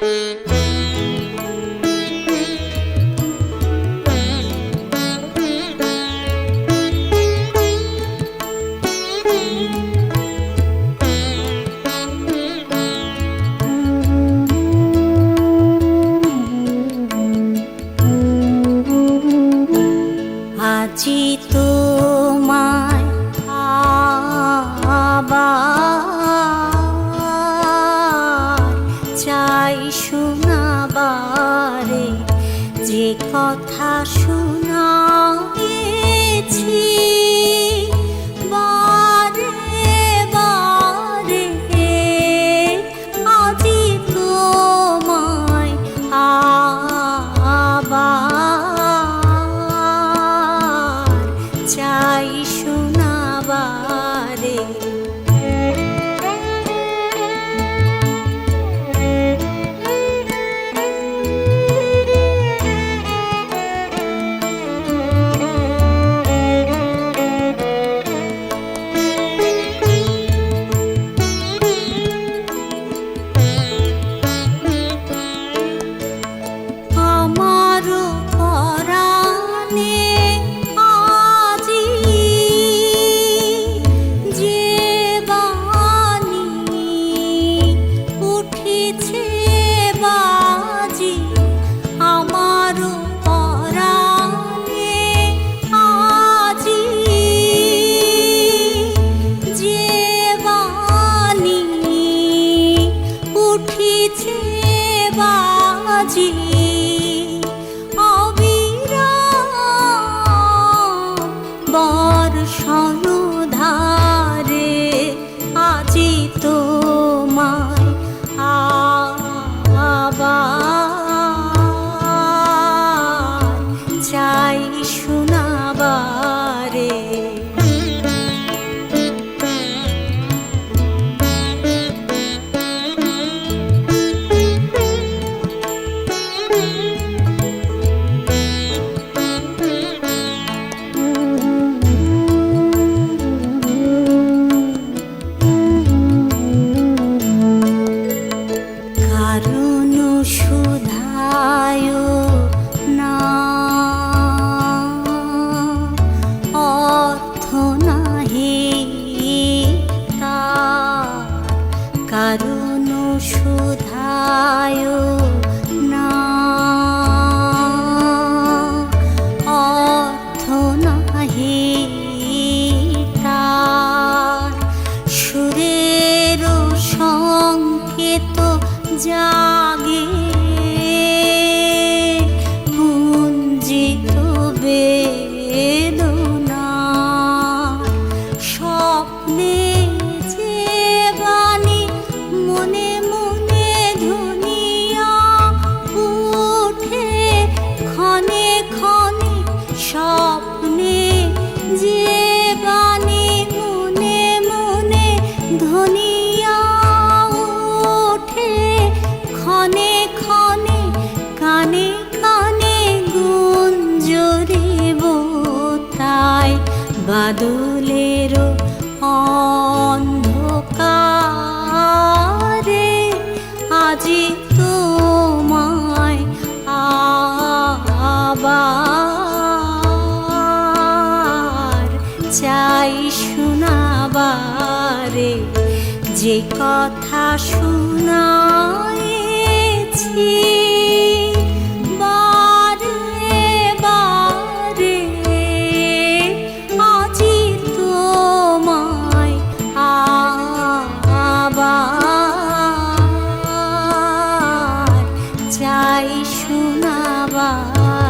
Musik কথা শোনা গেছি জীবন 家。বাদলের অন্ধকারে আজি তোমায় আবার চাই শুনাবারে যে কথা শোনা সোনাবারে